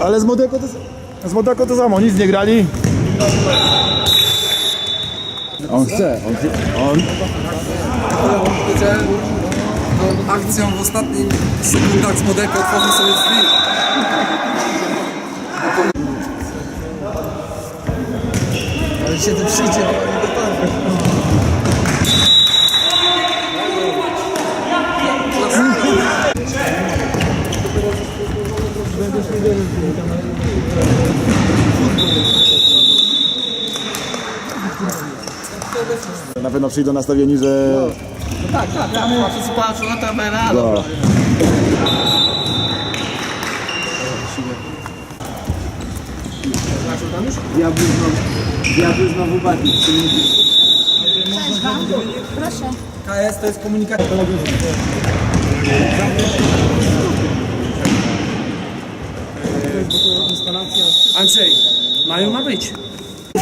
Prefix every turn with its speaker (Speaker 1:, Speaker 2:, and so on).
Speaker 1: Ale z Modeko to, z Modeko to samo, nic nie grali. On chce, on, chce- on
Speaker 2: tą akcją w ostatnich sekundach z Modeko otworzył sobie drzwi. Ale się tu przyjdzie, bo nie dotarł.
Speaker 1: Na pewno przyjdą nastawieni, że...
Speaker 3: Tak, tak, tak. Wszyscy patrzą na tabelę, ale
Speaker 1: No.
Speaker 4: Diabły znowu bawi.
Speaker 5: Cześć wam. Proszę.
Speaker 2: KS to jest komunikacja.
Speaker 3: Andrzej, mają ma być.